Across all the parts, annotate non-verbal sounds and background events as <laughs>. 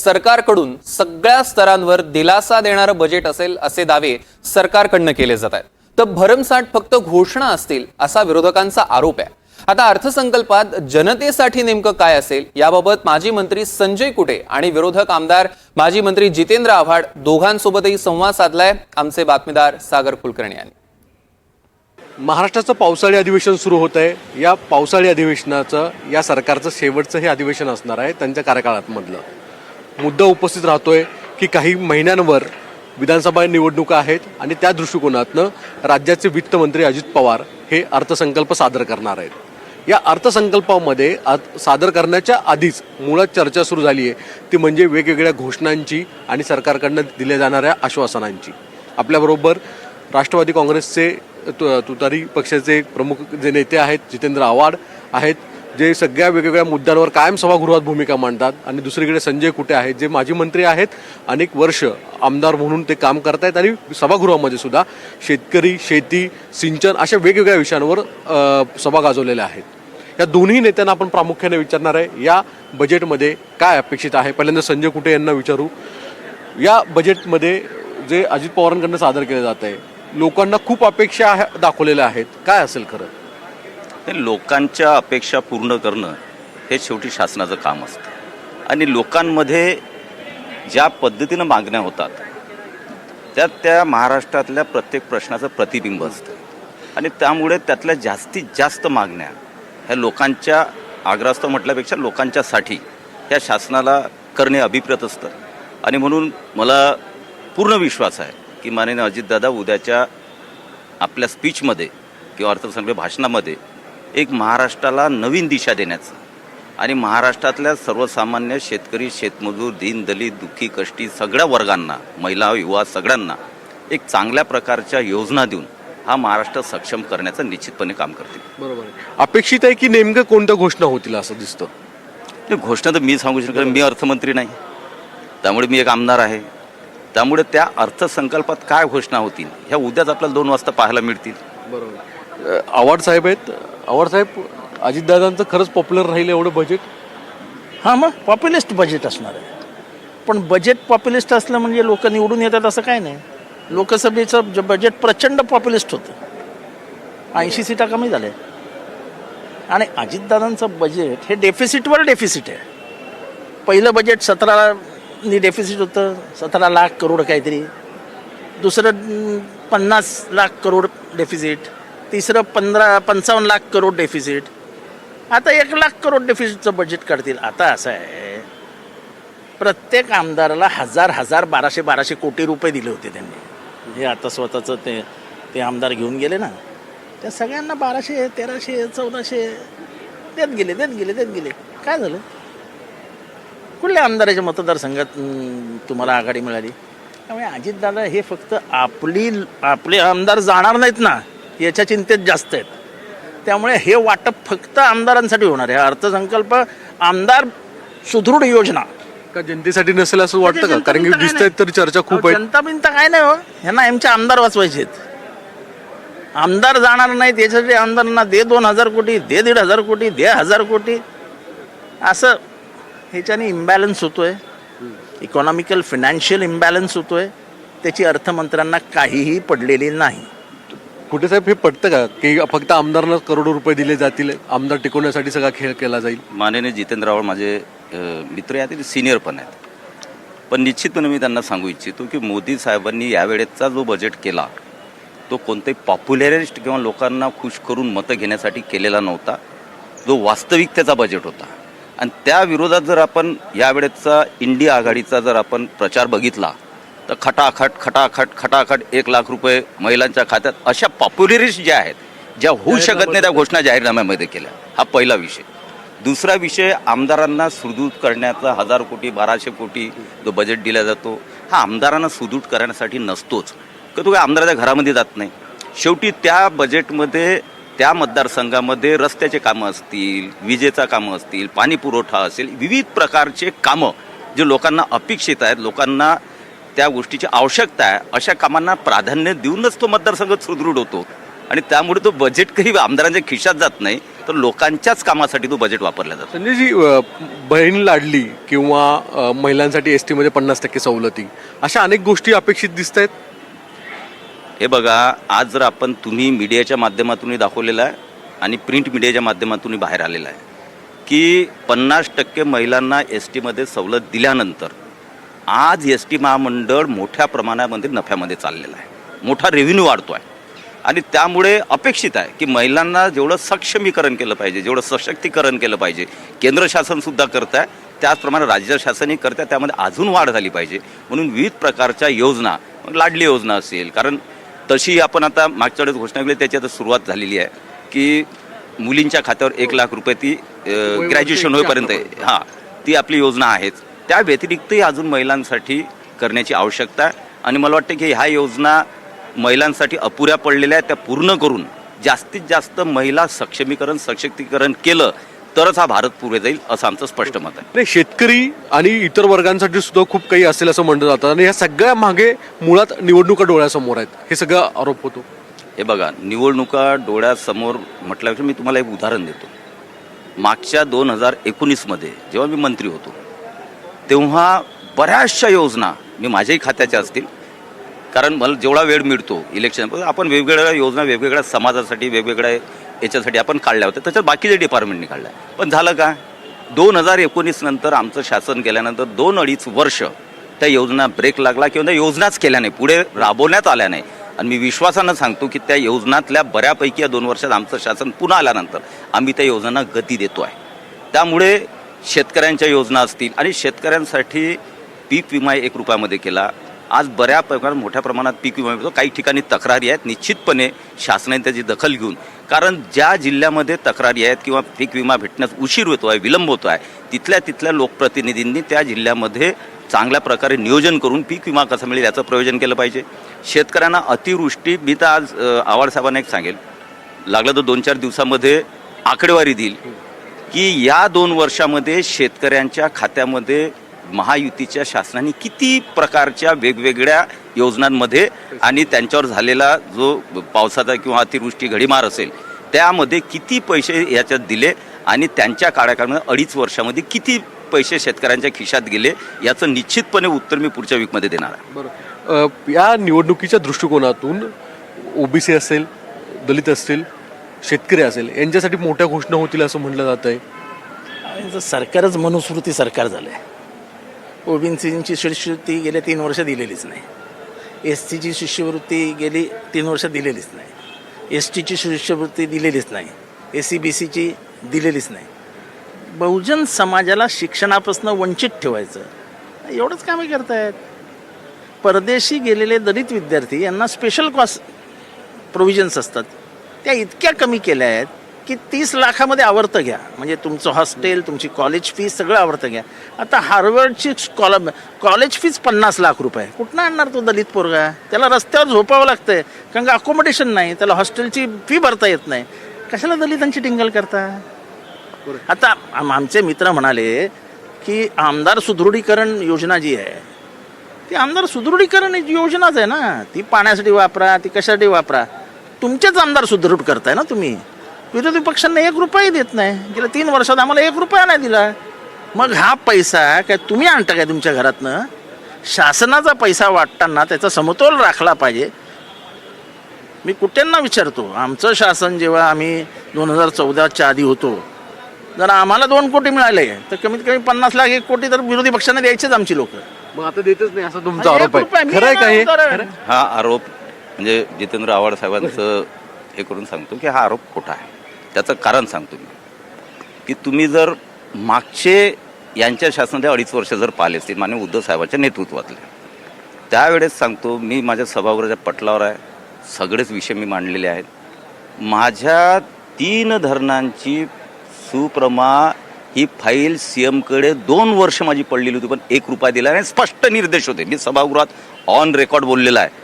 सरकारकडून सगळ्या स्तरांवर दिलासा देणारं बजेट असेल असे दावे सरकारकडनं केले जात आहेत. तर भरमसाठ फक्त घोषणा असतील असा विरोधकांचा आरोप आहे. आता अर्थसंकल्पात जनतेसाठी नेमकं काय असेल याबाबत माजी मंत्री संजय कुटे आणि विरोधक आमदार माजी मंत्री जितेंद्र आव्हाड दोघांसोबतही संवाद साधलाय. आमचे बातमीदार सागर कुलकर्णी यांनी. महाराष्ट्राचं पावसाळी अधिवेशन सुरू होत आहे. या पावसाळी अधिवेशनाचं या सरकारचं शेवटचं हे अधिवेशन असणार आहे त्यांच्या कार्यकाळात मधलं. मुद्दा उपस्थित राहतोय की काही महिन्यांवर विधानसभा निवडणुका आहेत आणि त्या दृष्टिकोनातनं राज्याचे वित्तमंत्री अजित पवार हे अर्थसंकल्प सादर करणार आहेत. या अर्थसंकल्पामध्ये सादर करण्याच्या आधीच मुळात चर्चा सुरू झाली आहे. ती म्हणजे वेगवेगळ्या घोषणांची आणि सरकारकडनं दिल्या जाणाऱ्या आश्वासनांची. आपल्याबरोबर राष्ट्रवादी काँग्रेसचे तु- तुतारी पक्षाचे प्रमुख जे नेते आहेत जितेंद्र आव्हाड आहेत जे सगळ्या वेगवेगळ्या मुद्द्यांवर कायम सभागृहात भूमिका मांडतात आणि दुसरीकडे संजय कुटे आहेत जे माजी मंत्री आहेत अनेक वर्ष आमदार म्हणून ते काम करतायत आणि सभागृहामध्ये सुद्धा शेतकरी शेती सिंचन अशा वेगवेगळ्या विषयांवर सभा गाजवलेल्या आहेत. या दोन्ही नेत्यांना आपण प्रामुख्याने विचारणार आहे या बजेटमध्ये काय अपेक्षित आहे? पहिल्यांदा संजय कुटे यांना विचारू. या बजेटमध्ये जे अजित पवारांकडनं सादर केलं जात आहे लोकांना खूप अपेक्षा दाखवलेल्या आहेत. काय असेल खरं? हे लोकांच्या अपेक्षा पूर्ण करणं हे शेवटी शासनाचं काम असतं. आणि लोकांमध्ये ज्या पद्धतीनं मागण्या होतात त्यात त्या महाराष्ट्रातल्या प्रत्येक प्रश्नाचं प्रतिबिंब असतं. आणि त्यामुळे त्यातल्या जास्तीत जास्त मागण्या ह्या लोकांच्या आग्रस्त म्हटल्यापेक्षा लोकांच्यासाठी ह्या शासनाला करणे अभिप्रेत असतं. आणि म्हणून मला पूर्ण विश्वास आहे की माननीय अजितदादा उद्याच्या आपल्या स्पीचमध्ये किंवा अर्थसंकल्प भाषणामध्ये एक महाराष्ट्राला नवीन दिशा देण्याचं. आणि महाराष्ट्रातल्या सर्वसामान्य शेतकरी शेतमजूर दीन दलित दुःखी कष्टी सगळ्या वर्गांना महिला युवा सगळ्यांना एक चांगल्या प्रकारच्या योजना देऊन हा महाराष्ट्र सक्षम करण्याचं निश्चितपणे काम करतील. बरोबर अपेक्षित आहे की नेमकं कोणत्या घोषणा होतील असं दिसतं? नाही, घोषणा तर मी सांगू शकतो कारण मी अर्थमंत्री नाही. त्यामुळे मी एक आमदार आहे. त्यामुळे त्या अर्थसंकल्पात काय घोषणा होतील ह्या उद्याच आपल्याला दोन वाजता पाहायला मिळतील. बरोबर. आव्हाड साहेब आहेत. आव्हाड अजितदादांचं खरंच पॉप्युलर राहील एवढं बजेट हां मग पॉप्युलिस्ट बजेट असणार आहे. पण बजेट पॉप्युलिस्ट असलं म्हणजे लोक निवडून येतात असं काय नाही. लोकसभेचं जे बजेट प्रचंड पॉप्युलिस्ट होतं. ऐंशी सीटा कमी झाल्या. आणि अजितदादांचं बजेट हे डेफिसिटवर डेफिसिट आहे. पहिलं बजेट सतरा नी डेफिसिट होतं. सतरा लाख करोड काहीतरी. दुसरं अं, पन्नास लाख करोड डेफिसिट तिसरं पंधरा पंचावन्न लाख करोड डेफिसिट आता एक लाख करोड डेफिसिटचं बजेट काढतील. आता असं आहे प्रत्येक आमदाराला हजार हजार बाराशे बाराशे कोटी रुपये दिले होते त्यांनी. हे आता स्वतःचं ते ते आमदार घेऊन गेले ना. त्या सगळ्यांना बाराशे तेराशे चौदाशे देत गेले देत गेले देत गेले. काय झालं? कुठल्या आमदाराच्या मतदारसंघात तुम्हाला आघाडी मिळाली? त्यामुळे अजितदादा हे फक्त आपली आपले आमदार जाणार नाहीत ना. याच्या चिंतेत जास्त आहेत. त्यामुळे हे वाटप फक्त आमदारांसाठी होणार आहे. हा अर्थसंकल्प आमदार सुदृढ योजना. का जनतेसाठी नसेल असं वाटतं का? कारण की दिसत आहेत तर चर्चा खूप आहेत जनता बिनता काय नाही हो. ह्यांना आमचे आमदार वाचवायचे आहेत. आमदार जाणार नाहीत याच्यासाठी आमदारांना दे दोन हजार कोटी दे दीड हजार कोटी दे हजार कोटी. असं ह्याच्याने इम्बॅलन्स होतोय. इकॉनॉमिकल फिनान्शियल इम्बॅलन्स होतोय. त्याची अर्थमंत्र्यांना काहीही पडलेली नाही. कुठे साहेब हे पटतं का? की फक्त आमदारांना करोडो रुपये दिले जातील आमदार टिकवण्यासाठी सगळा खेळ केला जाईल? माननीय जितेंद्र रावळ माझे मित्र आहेत सिनियर पण आहेत. पण निश्चितपणे मी त्यांना सांगू इच्छितो की मोदी साहेबांनी यावेळेचा जो बजेट केला तो कोणते पॉप्युलरिस्ट किंवा लोकांना खुश करून मतं घेण्यासाठी केलेला नव्हता. जो वास्तविकतेचा बजेट होता. आणि त्या विरोधात जर आपण यावेळेचा इंडिया आघाडीचा जर आपण प्रचार बघितला तर खटाखट खटाखट खटाखट एक लाख रुपये महिलांच्या खात्यात अशा पॉप्युलरिस्ट ज्या आहेत ज्या होऊ शकत नाही त्या घोषणा जाहीरनाम्यामध्ये केल्या. हा पहिला विषय. दुसरा विषय आमदारांना सुदूत करण्याचा हजार कोटी बाराशे कोटी जो बजेट दिला जातो हा आमदारांना सुदूत करण्यासाठी नसतोच. का तो काय आमदाराच्या घरामध्ये जात नाही? शेवटी त्या बजेटमध्ये त्या मतदारसंघामध्ये रस्त्याचे कामं असतील विजेचा कामं असतील पाणी पुरवठा असेल विविध प्रकारचे कामं जे लोकांना अपेक्षित आहेत लोकांना त्या गोष्टीची आवश्यकता आहे अशा कामांना प्राधान्य देऊनच तो मतदारसंघ सुदृढ होतो. आणि त्यामुळे तो बजेट काही आमदारांच्या खिशात जात नाही तर लोकांच्याच कामासाठी तो बजेट वापरला जातो. संजयजी अ, बहीण लाडली किंवा महिलांसाठी एस टीमध्ये पन्नास टक्के सवलती अशा अनेक गोष्टी अपेक्षित दिसत आहेत हे बघा आज जर आपण तुम्ही मीडियाच्या माध्यमातूनही दाखवलेलं आहे आणि प्रिंट मीडियाच्या माध्यमातूनही बाहेर आलेलं आहे की पन्नास टक्के महिलांना एस टीमध्ये सवलत दिल्यानंतर आज एस टी महामंडळ मोठ्या प्रमाणामध्ये नफ्यामध्ये चाललेलं आहे. मोठा रेव्हेन्यू वाढतो आहे आणि त्यामुळे अपेक्षित आहे की महिलांना जेवढं सक्षमीकरण केलं पाहिजे जेवढं सशक्तीकरण केलं पाहिजे केंद्र शासनसुद्धा करत आहे त्याचप्रमाणे राज्य शासनही करत आहे त्यामध्ये अजून वाढ झाली पाहिजे. म्हणून विविध प्रकारच्या योजना लाडली योजना असेल कारण तशी आपण आता मागच्या वेळेस घोषणा केली त्याची आता सुरुवात झालेली आहे की मुलींच्या खात्यावर एक लाख रुपये ती ग्रॅज्युएशन होईपर्यंत हां ती आपली योजना आहेच. त्या व्यतिरिक्तही अजून महिलांसाठी करण्याची आवश्यकता आहे. आणि मला वाटतं की ह्या योजना महिलांसाठी अपुऱ्या पडलेल्या आहेत. त्या पूर्ण करून जास्तीत जास्त महिला सक्षमीकरण सशक्तीकरण केलं तरच हा भारत पुढे जाईल असं आमचं स्पष्ट मत आहे. शेतकरी आणि इतर वर्गांसाठी सुद्धा खूप काही असेल असं म्हटलं जातं. आणि या सगळ्या मागे मुळात निवडणुका डोळ्यासमोर आहेत. हे सगळं आरोप होतो. हे बघा निवडणुका डोळ्यासमोर म्हटल्यापेक्षा मी तुम्हाला एक उदाहरण देतो. मागच्या दोन हजार एकोणीसमध्ये जेव्हा मी मंत्री होतो तेव्हा बऱ्याचशा योजना मी माझ्याही खात्याच्या असतील. कारण मला जेवढा वेळ मिळतो इलेक्शन आपण वेगवेगळ्या योजना वेगवेगळ्या समाजासाठी वेगवेगळ्या याच्यासाठी आपण काढल्या होत्या. त्याच्यात बाकीच्या डिपार्टमेंटनी काढल्या. पण झालं का? दोन हजार एकोणीस नंतर आमचं शासन केल्यानंतर दोन अडीच वर्ष त्या योजना ब्रेक लागला किंवा त्या योजनाच केल्या नाही. पुढे राबवण्यात आल्या नाही. आणि मी विश्वासानं सांगतो की त्या योजनातल्या बऱ्यापैकी या दोन वर्षात आमचं शासन पुन्हा आल्यानंतर आम्ही त्या योजनांना गती देतो आहे त्यामुळे शेतकऱ्यांच्या योजना असतील आणि शेतकऱ्यांसाठी पीक विमा एक रुपयामध्ये केला. आज बऱ्या प्रमाणात मोठ्या प्रमाणात पीक विमा मिळतो. काही ठिकाणी तक्रारी आहेत. निश्चितपणे शासनाने त्याची दखल घेऊन कारण ज्या जिल्ह्यामध्ये तक्रारी आहेत किंवा पीक विमा भेटण्यास उशीर होतो आहे विलंब होतो आहे तिथल्या तिथल्या लोकप्रतिनिधींनी त्या जिल्ह्यामध्ये चांगल्या प्रकारे नियोजन करून पीक विमा कसा मिळेल याचं प्रयोजन केलं पाहिजे. शेतकऱ्यांना अतिवृष्टी मी तर आज अ, एक सांगेल. लागलं तर दोन चार दिवसामध्ये आकडेवारी देईल. की या दोन वर्षामध्ये शेतकऱ्यांच्या खात्यामध्ये महायुतीच्या शासनाने किती प्रकारच्या वेगवेगळ्या योजनांमध्ये आणि त्यांच्यावर झालेला जो पावसाचा किंवा अतिवृष्टी घडीमार असेल त्यामध्ये किती पैसे याच्यात दिले आणि त्यांच्या काळाकाळामध्ये अडीच वर्षामध्ये किती पैसे शेतकऱ्यांच्या खिशात गेले याचं निश्चितपणे उत्तर मी पुढच्या वीकमध्ये देणार आहे. बरं. या निवडणुकीच्या दृष्टिकोनातून ओबीसी असेल दलित असतील शेतकरी असेल यांच्यासाठी मोठ्या घोषणा होतील असं म्हटलं जात आहे सरकारच मनुस्मृती सरकार झालं आहे ओबीसीची शिष्यवृत्ती गेल्या तीन वर्ष दिलेलीच नाही. एस टीची शिष्यवृत्ती गेली तीन वर्ष दिलेलीच नाही. एस टीची शिष्यवृत्ती दिलेलीच नाही. ए सी बी सीची दिलेलीच नाही. बहुजन समाजाला शिक्षणापासून वंचित ठेवायचं एवढंच कामे करतायत. परदेशी गेलेले दलित विद्यार्थी यांना स्पेशल कॉस्ट प्रोव्हिजन्स असतात. त्या इतक्या कमी केल्या आहेत की तीस लाखामध्ये आवर्तं घ्या. म्हणजे तुमचं हॉस्टेल तुमची कॉलेज फीस सगळं आवर्तं घ्या. आता हार्वर्डची कॉल कॉलेज फीज पन्नास लाख रुपये. कुठनं आणणार तो दलित पोरगा? त्याला रस्त्यावर झोपावं लागतंय. कारण का अकोमोडेशन नाही त्याला हॉस्टेलची फी भरता येत नाही. कशाला दलितांची टिंगल करता? आता आम- आमचे मित्र म्हणाले की आमदार सुदृढीकरण योजना जी आहे ती आमदार सुदृढीकरण योजनाच आहे ना. ती पाण्यासाठी वापरा ती कशासाठी वापरा? तुमचेच आमदार सुदृढ करताय ना तुम्ही? विरोधी पक्षांना एक रुपयाही देत नाही. गेल्या तीन वर्षात आम्हाला एक रुपया नाही दिला. मग हा पैसा काय तुम्ही आणता काय तुमच्या घरातनं? शासनाचा पैसा वाटताना त्याचा समतोल राखला पाहिजे. मी कुठ्यांना विचारतो? आमचं शासन जेव्हा आम्ही दोन हजार चौदाच्या आधी होतो जर आम्हाला दोन कोटी मिळाले तर कमीत कमी पन्नास लाख एक कोटी तर विरोधी पक्षांना द्यायचेच आमची लोक. मग आता देतच नाही असा तुमचा आरोप आहे. खरं आहे का हे? खरं? आहे? हा आरोप म्हणजे जितेंद्र आव्हाड साहेबांचं हे करून सांगतो की हा आरोप खोटा आहे. त्याचं कारण सांगतो मी. की तुम्ही जर मागचे यांच्या शासनाच्या अडीच वर्ष जर पाहिले असतील मान्य उद्धव साहेबांच्या नेतृत्वातले त्यावेळेस सांगतो मी माझ्या सभागृहाच्या पटलावर आहे. सगळेच विषय मी मांडलेले आहेत. माझ्या तीन धरणांची सुप्रमा ही फाईल सी एमकडे दोन वर्ष माझी पडलेली होती पण एक रुपया दिला नाही. स्पष्ट निर्देश होते. मी सभागृहात ऑन रेकॉर्ड बोललेला आहे.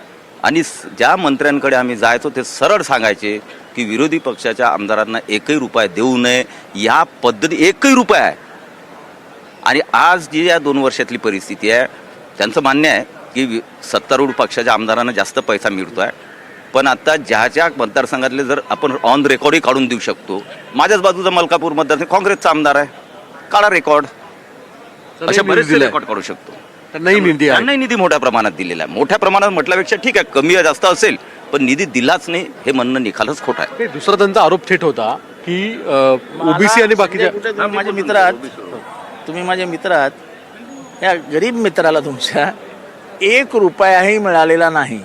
आणि ज्या मंत्र्यांकडे आम्ही जायचो ते सरळ सांगायचे की विरोधी पक्षाच्या आमदारांना एकही रुपया देऊ नये. या पद्धती एकही रुपया आहे. आणि आज जी या दोन वर्षातली परिस्थिती आहे त्यांचं मान्य आहे की सत्तारूढ पक्षाच्या आमदारांना जास्त पैसा मिळतो आहे पण आता ज्या ज्या मतदारसंघातले जर आपण ऑन रेकॉर्डही काढून देऊ शकतो माझ्याच बाजूचा मलकापूर मतदारसंघ काँग्रेसचा आमदार आहे. काढा रेकॉर्ड अशा बरेचसे दिलाय. रेकॉर्ड काढू शकतो. त्यांनाही निधी आहे. त्यांनाही निधी मोठ्या प्रमाणात दिलेला आहे. मोठ्या प्रमाणात म्हटल्यापेक्षा ठीक आहे कमी जास्त असेल पण निधी दिलाच नाही हे म्हणणं निखालच खोट आहे. नाही, दुसरा त्यांचा आरोप थेट होता की ओबीसी आणि बाकीच्या माझे मित्र आहात. तुम्ही माझे मित्र आहात. या गरीब मित्राला तुमच्या एक रुपयाही मिळालेला नाही.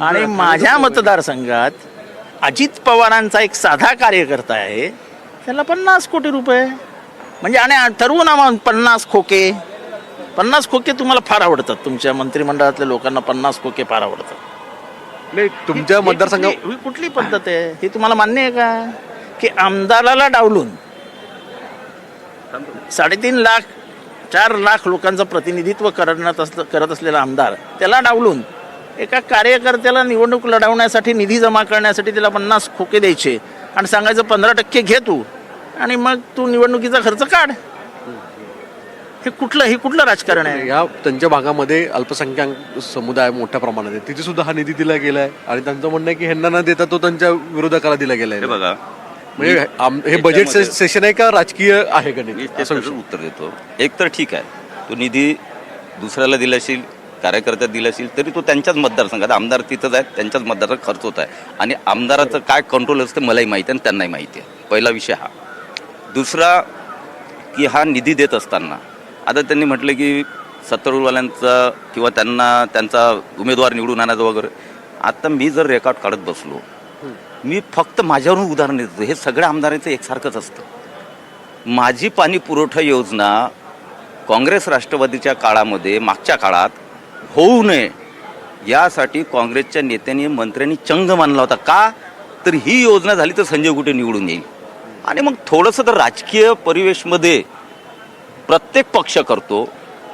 आणि माझ्या मतदारसंघात अजित पवारांचा एक साधा कार्यकर्ता आहे. त्याला पन्नास कोटी रुपये. म्हणजे आणि ठरवून आम्हाला पन्नास खोके. पन्नास खोके तुम्हाला फार आवडतात. तुमच्या मंत्रिमंडळातल्या लोकांना पन्नास खोके फार आवडतात. नाही तुमच्या मतदारसंघ कुठली- ही कुठली पद्धत आहे? ही तुम्हाला मान्य आहे का? की आमदाराला डावलून साडेतीन लाख चार लाख लोकांचं प्रतिनिधित्व करण्यात असलं करत असलेला आमदार त्याला डावलून एका कार्यकर्त्याला निवडणूक लढवण्यासाठी निधी जमा करण्यासाठी त्याला पन्नास खोके द्यायचे आणि सांगायचं पंधरा टक्के घे तू आणि मग तू निवडणुकीचा खर्च काढ. हे कुठलं हे कुठलं राजकारण आहे? या त्यांच्या भागामध्ये अल्पसंख्याक समुदाय मोठ्या प्रमाणात आहे. तिथे सुद्धा हा निधी दिला गेलाय आणि त्यांचं म्हणणं आहे की ह्यांना न देता तो त्यांच्या विरोधकाला दिला गेलाय. हे बघा म्हणजे आम- हे बजेट से- सेशन आहे का राजकीय आहे का मी नाही त्याचं उत्तर देतो. एक तर ठीक आहे तो निधी दुसऱ्याला दिला असेल कार्यकर्त्यात दिला असेल तरी तो त्यांच्याच मतदारसंघात आमदार तिथंच आहेत त्यांच्याच मतदारात खर्च होत आहे. आणि आमदाराचं काय कंट्रोल असतं मलाही माहिती आहे आणि त्यांनाही माहिती आहे. पहिला विषय हा. दुसरा की हा निधी देत असताना आता त्यांनी म्हटलं की सत्तारूढवाल्यांचा किंवा त्यांना त्यांचा उमेदवार निवडून आणायचं वगैरे. आता मी जर रेकॉर्ड काढत बसलो मी फक्त माझ्यावरून उदाहरण देतो. हे सगळ्या आमदारांचं एकसारखंच असतं. माझी पाणी पुरवठा योजना काँग्रेस राष्ट्रवादीच्या काळामध्ये मागच्या काळात होऊ नये. यासाठी काँग्रेसच्या नेत्यांनी मंत्र्यांनी चंग मानला होता. का? तर ही योजना झाली तर संजय कुठे निवडून येईल. आणि मग थोडंसं तर राजकीय परिवेशमध्ये प्रत्येक पक्ष करतो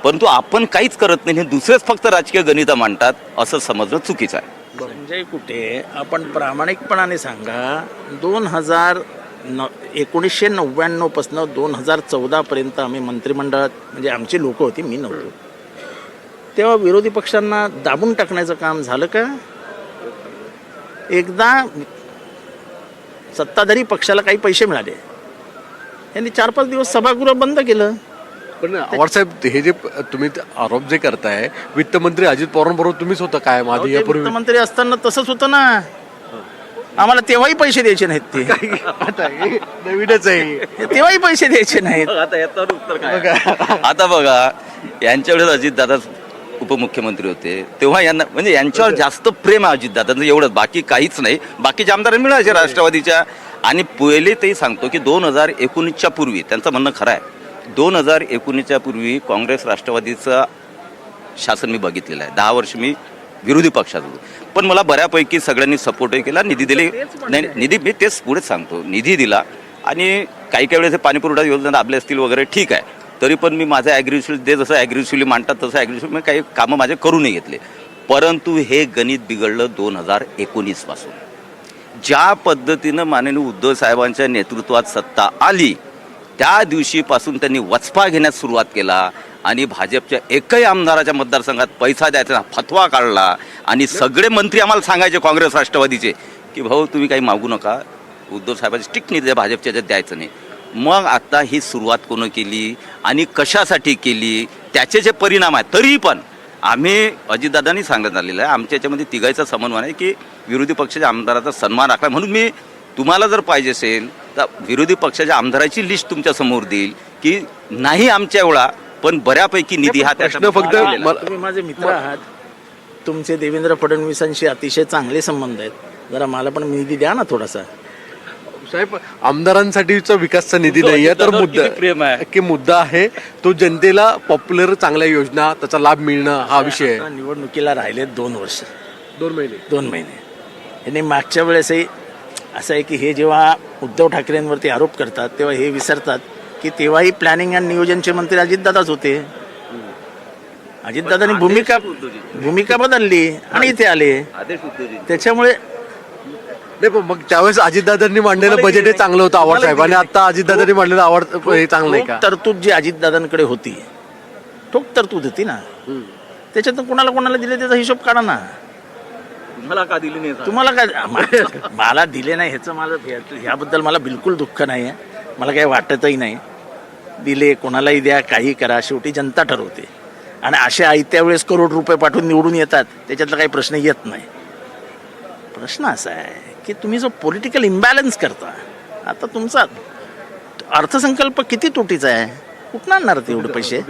परंतु आपण काहीच करत नाही हे दुसरेच फक्त राजकीय गणितं मांडतात असं समजणं चुकीचं आहे. संजय कुठे? आपण प्रामाणिकपणाने सांगा दोन हजार न एकोणीसशे नव्याण्णवपासनं दोन हजार चौदापर्यंत आम्ही मंत्रिमंडळात म्हणजे आमची लोकं होती मी नव्हतो. तेव्हा विरोधी पक्षांना दाबून टाकण्याचं काम झालं का? एकदा सत्ताधारी पक्षाला काही पैसे मिळाले. यांनी चार पाच दिवस सभागृह बंद केलं. पण आवाडसाहेब हे जे तुम्ही ते आरोप जे करताय वित्तमंत्री अजित पवारांबरोबर तुम्हीच होता काय? ते यापूर्वी वित्तमंत्री असताना तसंच होतं ना. आम्हाला तेव्हाही पैसे द्यायचे नाहीत ते. आता हे नवीनच आहे. हे तेव्हाही पैसे द्यायचे नाहीत. आता याचं उत्तर काय आता बघा यांच्या वेळेस अजितदादा उपमुख्यमंत्री होते. तेव्हा यांना म्हणजे यांच्यावर जास्त प्रेम आहे अजितदादांचं एवढंच. बाकी काहीच नाही. बाकीच्या आमदारांना मिळायचे राष्ट्रवादीच्या. आणि पहिले तेही सांगतो की दोन हजार एकोणीसच्या पूर्वी त्यांचं म्हणणं खरं आहे. दोन हजार एकोणीसच्या पूर्वी काँग्रेस राष्ट्रवादीचं शासन मी बघितलेलं आहे. दहा वर्ष मी विरोधी पक्षात होतो. पण मला बऱ्यापैकी सगळ्यांनी सपोर्टही केला निधी दिले. नाही निधी मी तेच पुढेच सांगतो. निधी दिला आणि काही काही वेळेस पाणीपुरवठा योजना दाबले असतील वगैरे ठीक आहे. तरी पण मी माझं ॲग्रेसिव्ह ते जसं ॲग्रेसिव्हली मांडतात तसं ॲग्रेसिव्ह मी काही कामं माझे करूनही घेतले. परंतु हे गणित बिघडलं दोन हजार एकोणीसपासून. ज्या पद्धतीनं माननीय उद्धव साहेबांच्या नेतृत्वात सत्ता आली त्या दिवशीपासून त्यांनी वचपा घेण्यास सुरुवात केला आणि भाजपच्या एकही आमदाराच्या मतदारसंघात पैसा द्यायचा फतवा काढला. आणि सगळे मंत्री आम्हाला सांगायचे काँग्रेस राष्ट्रवादीचे की भाऊ तुम्ही काही मागू नका. उद्धव साहेबांचे स्टिक नीती आहे भाजपच्या याच्यात द्यायचं नाही. मग आत्ता ही सुरुवात कोण केली आणि कशासाठी केली त्याचे जे परिणाम आहेत तरी पण आम्ही अजितदादांनी सांगण्यात आलेलं आहे आमच्या याच्यामध्ये तिघायचा समन्वय आहे की विरोधी पक्षाच्या आमदाराचा सन्मान राखला. म्हणून मी तुम्हाला जर पाहिजे असेल तर विरोधी पक्षाच्या आमदाराची लिस्ट तुमच्यासमोर देईल की नाही आमच्या एवढा पण बऱ्यापैकी निधी हा प्रश्न फक्त आहे. तुम्ही माझे मित्र आहात. तुमचे देवेंद्र फडणवीसांशी अतिशय चांगले संबंध आहेत. जरा मला पण निधी द्या ना थोडासा. साहेब आमदारांसाठीचा विकासचा निधी तो नाहीये तर मुद्दा प्रेम आहे. की मुद्दा आहे तो जनतेला पॉप्युलर चांगल्या योजना त्याचा लाभ मिळणं हा विषय आहे. निवडणुकीला राहिलेत दोन वर्ष. दोन महिने. दोन महिने. यांनी मागच्या वेळेसही असं आहे की हे जेव्हा उद्धव ठाकरेंवरती आरोप करतात तेव्हा हे विसरतात की तेव्हाही प्लॅनिंग आणि नियोजनचे मंत्री अजितदादाच होते. अजितदादांनी भूमिका भूमिका बदलली आणि इथे आले. त्याच्यामुळे नाही पण मग त्यावेळेस अजितदादांनी मांडलेलं बजेट हे चांगलं होतं आवाड साहेब. आणि आता अजितदादांनी मांडलेलं आवाड हे चांगलं आहे का? तरतूद जी अजितदादांकडे होती ठोक तरतूद होती ना. त्याच्यातून कोणाला कोणाला दिले त्याचा हिशोब काढा ना. मला का दिली नाही तुम्हाला काय <laughs> मला दिले नाही ह्याचं मला ह्या- ह्याबद्दल मला बिलकुल दुःख नाही आहे मला काही वाटतही नाही. दिले कोणालाही द्या काही करा. शेवटी जनता ठरवते. आणि असे आयत्या वेळेस करोड रुपये पाठवून निवडून येतात त्याच्यातला काही प्रश्न येत नाही. प्रश्न असा आहे की तुम्ही जो पॉलिटिकल इम्बॅलन्स करता आता तुमचा अर्थसंकल्प किती तुटीचा आहे? कुठं आणणार तेवढे पैसे?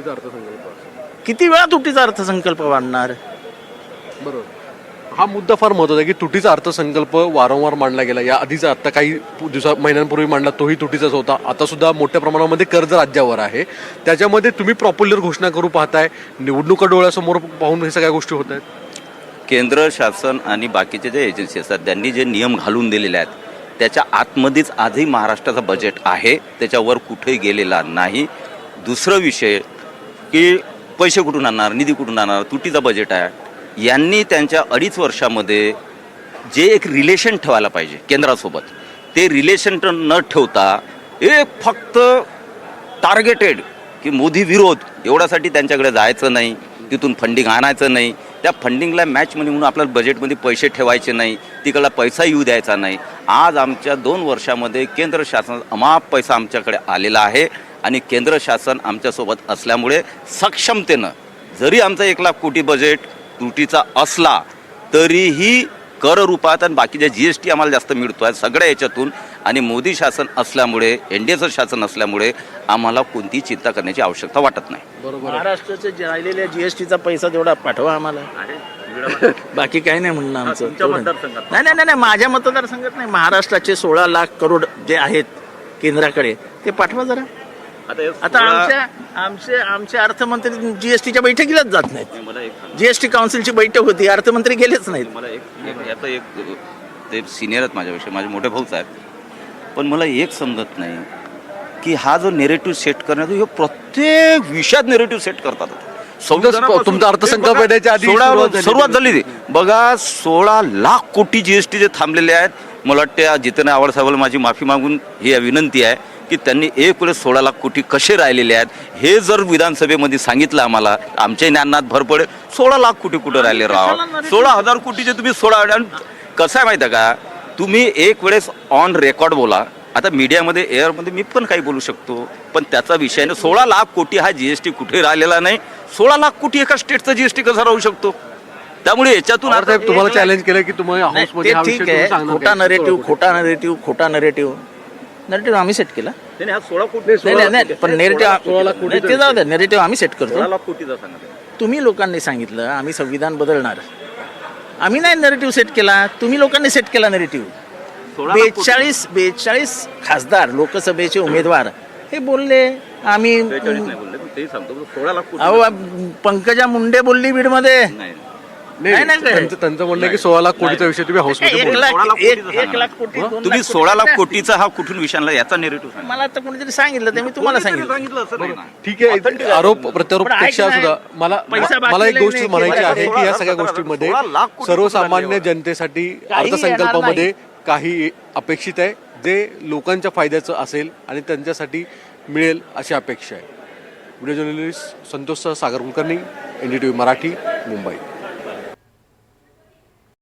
किती वेळा तुटीचा अर्थसंकल्प वाढणार? बरोबर. हा मुद्दा फार महत्त्वाचा आहे की तुटीचा अर्थसंकल्प वारंवार मांडला गेला. या आधीचा आता काही दिवसा महिन्यांपूर्वी मांडला तोही तुटीचाच होता. आता सुद्धा मोठ्या प्रमाणामध्ये कर्ज राज्यावर आहे. त्याच्यामध्ये तुम्ही प्रॉप्युलर घोषणा करू पाहताय. निवडणुका डोळ्यासमोर पाहून हे सगळ्या गोष्टी होत आहेत. केंद्र शासन आणि बाकीचे जे एजन्सी असतात त्यांनी जे नियम घालून दिलेले आहेत त्याच्या आतमध्येच आजही महाराष्ट्राचा बजेट आहे. त्याच्यावर कुठेही गेलेला नाही. दुसरं विषय की पैसे कुठून आणणार निधी कुठून आणणार तुटीचा बजेट आहे. यांनी त्यांच्या अडीच वर्षामध्ये जे एक रिलेशन ठेवायला पाहिजे केंद्रासोबत ते रिलेशन न ठेवता एक फक्त टार्गेटेड की मोदी विरोध एवढ्यासाठी त्यांच्याकडे जायचं नाही तिथून फंडिंग आणायचं नाही. त्या फंडिंगला मॅच मनी म्हणून आपल्याला बजेटमध्ये पैसे ठेवायचे नाही तिकडला पैसा येऊ द्यायचा नाही. आज आमच्या दोन वर्षामध्ये केंद्र शासन अमाप पैसा आमच्याकडे आलेला आहे आणि केंद्र शासन आमच्यासोबत असल्यामुळे सक्षमतेनं जरी आमचा एक लाख कोटी बजेट त्रुटीचा असला तरीही कर रूपात आणि बाकीच्या जी एस टी आम्हाला जास्त मिळतो आहे सगळ्या याच्यातून आणि मोदी शासन असल्यामुळे एन डी एचं शासन असल्यामुळे आम्हाला कोणतीही चिंता करण्याची आवश्यकता वाटत नाही. महाराष्ट्राचे जे राहिलेल्या जीएसटीचा पैसा तेवढा पाठवा आम्हाला. <laughs> बाकी काही नाही म्हणणं आमचं. तुमच्या तेवढं. मतदारसंघात. नाही नाही नाही नाही, माझ्या मतदारसंघात नाही. महाराष्ट्राचे सोळा लाख करोड जे आहेत केंद्राकडे ते पाठवा जरा. आता आमच्या आमचे आमचे अर्थमंत्री जीएसटीच्या बैठकीलाच जात नाहीत. मला एक जीएसटी काउन्सिलची बैठक होती अर्थमंत्री गेलेच नाहीत. मला एक एक- ते सिनियर आहेत माझ्यापेक्षा माझे मोठे भाऊच आहेत पण मला एक समजत नाही की हा जो नेरेटिव्ह सेट करण्याचा हे प्रत्येक विषयात नेरेटिव्ह सेट करतात. संविधानापासून- तुमचा अर्थसंकल्प हे बघा, येण्याच्या आधी सोळा- सुरुवात झाली. सुरुवात झाली. ती बघा सोळा लाख कोटी जीएसटी जे थांबलेले आहेत. मला वाटतं जितेंद्र आव्हाड माझी माफी मागून ही विनंती आहे. की त्यांनी एक वेळेस सोळा लाख कोटी कसे राहिलेले आहेत हे जर विधानसभेमध्ये सांगितलं आम्हाला आमच्या ज्ञानात भर पडेल. सोळा लाख कोटी कुठे राहिले राव? सोळा हजार कोटीचे तुम्ही सोळा आणि कसं आहे माहिती आहे का? तुम्ही एक वेळेस ऑन रेकॉर्ड बोला. आता मीडियामध्ये एअरमध्ये मी पण काही बोलू शकतो पण त्याचा विषय नाही सोळा लाख कोटी हा जीएसटी कुठे राहिलेला नाही. सोळा लाख कोटी एका स्टेटचा जीएसटी कसा राहू शकतो? त्यामुळे याच्यातून तुम्हाला चॅलेंज केलं की तुम्ही नाही, हाऊसमध्ये ते हा विषय ठीक आहे. खोटा? नरेटिव्ह खोटा नरेटिव्ह खोटा नरेटिव्ह नरेटिव्ह आम्ही सेट केला. नाही, नाही, हा सोळा कोटी नाही नाही नाही पण सोळा नेरेटिव्ह लाख कोटी- ते जाऊ द्या नेरेटिव्ह आम्ही सेट करतो. लाख कोटीचा सांगा ते. तुम्ही लोकांनी सांगितलं आम्ही संविधान बदलणार. आम्ही नाही नेरेटिव्ह सेट केला तुम्ही लोकांनी सेट केला नेरेटिव्ह सोळा लाख कोटी- बेचाळीस बेचाळीस खासदार लोकसभेचे उमेदवार हे बोलले आम्ही बेचाळीस नाही बोलले पण तेही सांगतो सोळा लाख कोटी अहो पंकजा मुंडे बोलली बीडमध्ये. नाही. नाही, नाही, नाही, त्यांचं त्यांचं म्हणणं आहे की सोळा लाख कोटीचा विषय तुम्ही हाऊसमध्ये एक बोलला. लाख सोळा लाख एक कोटीचं एक सांगा. लाख कोटी दोन तुम्ही लाख सोळा लाख कोटी- कोटीचा हा कुठून विषय आणला याचा नेरेटिव्ह सांगा मला आता कोणीतरी सांगितलं ते मी तुम्हाला सांगितलं. सांगितलं असं नाही ना. ठीक आहे. आरोप प्रत्यारोप पण ऐकपेक्षा ना, सुद्धा मला पैसा बाकी मला एक गोष्ट नाही, म्हणायची आहे की या सगळ्या गोष्टीमध्ये सोळा लाख कोटी सर्वसामान्य जनतेसाठी काही अर्थसंकल्पामध्ये काही अपेक्षित आहे जे लोकांच्या फायद्याचं असेल आणि त्यांच्यासाठी मिळेल अशी अपेक्षा आहे. Video journalist Santosh Sagar Kulkarni N D T V Marathi Mumbai.